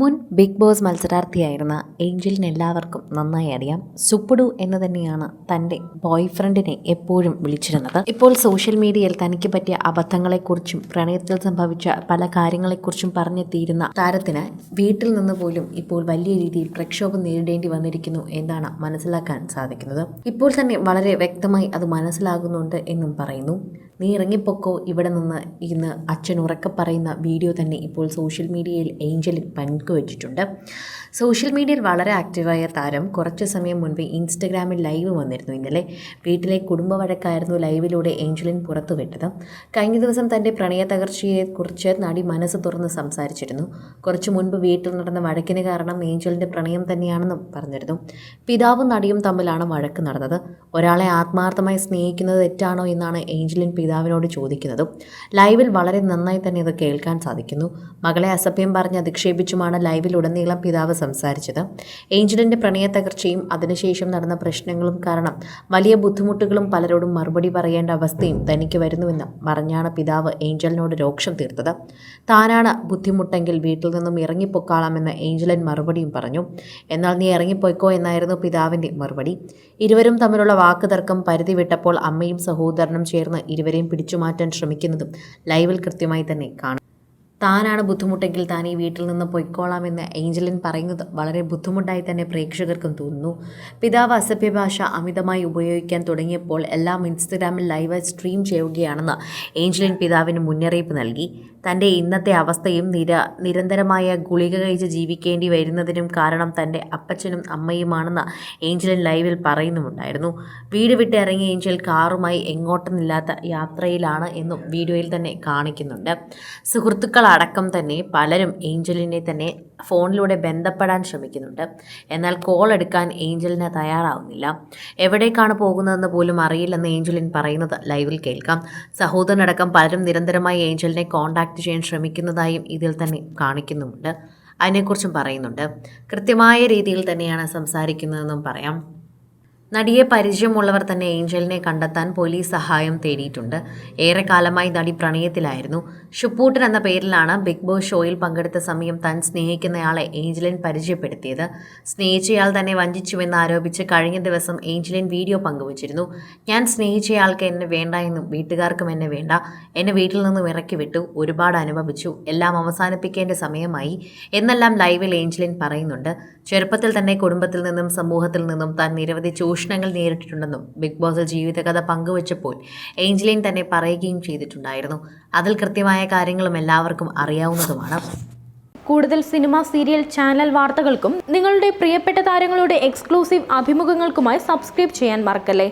മുൻ big boss മത്സരാർത്ഥിയായിരുന്ന ഏഞ്ചലിന് എല്ലാവർക്കും നന്നായി അറിയാം. സുപ്പുഡു എന്ന് തന്നെയാണ് തന്റെ ബോയ് ഫ്രണ്ടിനെ എപ്പോഴും വിളിച്ചിരുന്നത്. ഇപ്പോൾ സോഷ്യൽ മീഡിയയിൽ തനിക്ക് പറ്റിയ അബദ്ധങ്ങളെക്കുറിച്ചും പ്രണയത്തിൽ സംഭവിച്ച പല കാര്യങ്ങളെക്കുറിച്ചും പറഞ്ഞെത്തിയിരുന്ന താരത്തിന് വീട്ടിൽ നിന്ന് പോലും ഇപ്പോൾ വലിയ രീതിയിൽ പ്രക്ഷോഭം നേരിടേണ്ടി വന്നിരിക്കുന്നു എന്നാണ് മനസ്സിലാക്കാൻ സാധിക്കുന്നത്. ഇപ്പോൾ തന്നെ വളരെ വ്യക്തമായി അത് മനസ്സിലാകുന്നുണ്ട് എന്നും പറയുന്നു. നീ ഇറങ്ങിപ്പോക്കോ. ഇവിടെ നിന്ന് ഇന്ന് അച്ഛൻ ഉറക്കെ പറയുന്ന വീഡിയോ തന്നെ ഇപ്പോൾ സോഷ്യൽ മീഡിയയിൽ ഏഞ്ചലിൻ പങ്കുവച്ചിട്ടുണ്ട് സോഷ്യൽ മീഡിയയിൽ വളരെ ആക്റ്റീവായ താരം. കുറച്ച് സമയം മുൻപ് ഇൻസ്റ്റഗ്രാമിൽ ലൈവ് വന്നിരുന്നു ഇന്നലെ. വീട്ടിലെ കുടുംബ വഴക്കായിരുന്നു ലൈവിലൂടെ ഏഞ്ചലിൻ പുറത്തുവിട്ടത് കഴിഞ്ഞ ദിവസം തന്റെ പ്രണയ തകർച്ചയെക്കുറിച്ച് നടി മനസ്സ് തുറന്ന് സംസാരിച്ചിരുന്നു. കുറച്ച് മുൻപ് വീട്ടിൽ നടന്ന വഴക്കിന് കാരണം ഏഞ്ചലിന്റെ പ്രണയം തന്നെയാണെന്നും പറഞ്ഞിരുന്നു. പിതാവും നടിയും തമ്മിലാണ് വഴക്ക് നടന്നത്. ഒരാളെ ആത്മാർത്ഥമായി സ്നേഹിക്കുന്നത് തെറ്റാണോ എന്നാണ് ഏഞ്ചലിൻ പിതാവിനോട് ചോദിക്കുന്നതും ലൈവിൽ വളരെ നന്നായി തന്നെ ഇത് കേൾക്കാൻ സാധിക്കുന്നു. മകളെ അസഭ്യം പറഞ്ഞ് അധിക്ഷേപിച്ചുമാണ് ലൈവിൽ ഉടനീളം പിതാവ് സംസാരിച്ചത്. ഏഞ്ചലിന്റെ പ്രണയ തകർച്ചയും അതിനുശേഷം നടന്ന പ്രശ്നങ്ങളും കാരണം വലിയ ബുദ്ധിമുട്ടുകളും പലരോടും മറുപടി പറയേണ്ട അവസ്ഥയും തനിക്ക് വരുന്നുവെന്ന് പറഞ്ഞാണ് പിതാവ് ഏഞ്ചലിനോട് രോക്ഷം തീർത്തത്. താനാണ് ബുദ്ധിമുട്ടെങ്കിൽ വീട്ടിൽ നിന്നും ഇറങ്ങിപ്പോക്കാളാമെന്ന് ഏഞ്ചലൻ മറുപടിയും പറഞ്ഞു. എന്നാൽ നീ ഇറങ്ങിപ്പോയിക്കോ എന്നായിരുന്നു പിതാവിന്റെ മറുപടി. ഇരുവരും തമ്മിലുള്ള വാക്കുതർക്കം പരിധി വിട്ടപ്പോൾ അമ്മയും സഹോദരനും ചേർന്ന് ഇരുവരെയും പിടിച്ചുമാറ്റാൻ ശ്രമിക്കുന്നതും ലൈവിൽ കൃത്യമായി തന്നെ കാണാം. താനാണ് ബുദ്ധിമുട്ടെങ്കിൽ താൻ ഈ വീട്ടിൽ നിന്ന് പൊയ്ക്കോളാമെന്ന് ഏഞ്ചലിൻ പറയുന്നത് വളരെ ബുദ്ധിമുട്ടായി തന്നെ പ്രേക്ഷകർക്കും തോന്നുന്നു. പിതാവ് അസഭ്യഭാഷ അമിതമായി ഉപയോഗിക്കാൻ തുടങ്ങിയപ്പോൾ എല്ലാം ഇൻസ്റ്റഗ്രാമിൽ ലൈവായി സ്ട്രീം ചെയ്യുകയാണെന്ന് ഏഞ്ചലിൻ പിതാവിന് മുന്നറിയിപ്പ് നൽകി. തന്റെ ഇന്നത്തെ അവസ്ഥയും നിര നിരന്തരമായ ഗുളിക കഴിച്ച് ജീവിക്കേണ്ടി വരുന്നതിനും കാരണം തന്റെ അപ്പച്ചനും അമ്മയുമാണെന്ന് ഏഞ്ചലിൻ ലൈവിൽ പറയുന്നുമുണ്ടായിരുന്നു. വീട് വിട്ട് ഇറങ്ങിയ ഏഞ്ചൽ കാറുമായി എങ്ങോട്ടുമില്ലാത്ത യാത്രയിലാണ് എന്നും വീഡിയോയിൽ തന്നെ കാണിക്കുന്നുണ്ട്. സുഹൃത്തുക്കളടക്കം തന്നെ പലരും ഏഞ്ചലിനെ തന്നെ ഫോണിലൂടെ ബന്ധപ്പെടാൻ ശ്രമിക്കുന്നുണ്ട്. എന്നാൽ കോൾ എടുക്കാൻ ഏഞ്ചലിന് തയ്യാറാവുന്നില്ല. എവിടേക്കാണ് പോകുന്നതെന്ന് പോലും അറിയില്ലെന്ന് ഏഞ്ചലിൻ പറയുന്നത് ലൈവിൽ കേൾക്കാം. സഹോദരനടക്കം പലരും നിരന്തരമായി ഏഞ്ചലിനെ കോൺടാക്റ്റ് ചെയ്യാൻ ശ്രമിക്കുന്നതായും ഇതിൽ തന്നെ കാണിക്കുന്നുമുണ്ട്. അതിനെക്കുറിച്ചും പറയുന്നുണ്ട്. കൃത്യമായ രീതിയിൽ തന്നെയാണ് സംസാരിക്കുന്നതെന്നും പറയാം. നടിയെ പരിചയമുള്ളവർ തന്നെ ഏഞ്ചലിനെ കണ്ടെത്താൻ പോലീസ് സഹായം തേടിയിട്ടുണ്ട്. ഏറെക്കാലമായി നടി പ്രണയത്തിലായിരുന്നു. ഷുപ്പൂട്ടൻ എന്ന പേരിലാണ് ബിഗ് ബോസ് ഷോയിൽ പങ്കെടുത്ത സമയം താൻ സ്നേഹിക്കുന്നയാളെ ഏഞ്ചലിൻ പരിചയപ്പെടുത്തിയത്. സ്നേഹിച്ചയാൾ തന്നെ വഞ്ചിച്ചുവെന്ന് ആരോപിച്ച് കഴിഞ്ഞ ദിവസം ഏഞ്ചലിൻ വീഡിയോ പങ്കുവച്ചിരുന്നു. ഞാൻ സ്നേഹിച്ചയാൾക്ക് എന്നെ വേണ്ട എന്നും വീട്ടുകാർക്കും എന്നെ വേണ്ട. എന്നെ വീട്ടിൽ നിന്നും ഇറക്കി വിട്ടു. ഒരുപാട് അനുഭവിച്ചു. എല്ലാം അവസാനിപ്പിക്കേണ്ട സമയമായി എന്നെല്ലാം ലൈവിൽ ഏഞ്ചലിൻ പറയുന്നുണ്ട്. ചെറുപ്പത്തിൽ തന്നെ കുടുംബത്തിൽ നിന്നും സമൂഹത്തിൽ നിന്നും താൻ നിരവധി ചൂഷണങ്ങൾ നേരിട്ടിട്ടുണ്ടെന്നും ബിഗ് ബോസിൽ ജീവിതകഥ പങ്കുവച്ചപ്പോൾ ഏഞ്ചലിൻ തന്നെ പറയുകയും ചെയ്തിട്ടുണ്ടായിരുന്നു. അതിൽ കൃത്യമായ കാര്യങ്ങളും എല്ലാവർക്കും അറിയാവുന്നതുമാണ്. കൂടുതൽ സിനിമ സീരിയൽ ചാനൽ വാർത്തകൾക്കും നിങ്ങളുടെ പ്രിയപ്പെട്ട താരങ്ങളുടെ എക്സ്ക്ലൂസീവ് അഭിമുഖങ്ങൾക്കുമായി സബ്സ്ക്രൈബ് ചെയ്യാൻ മറക്കല്ലേ?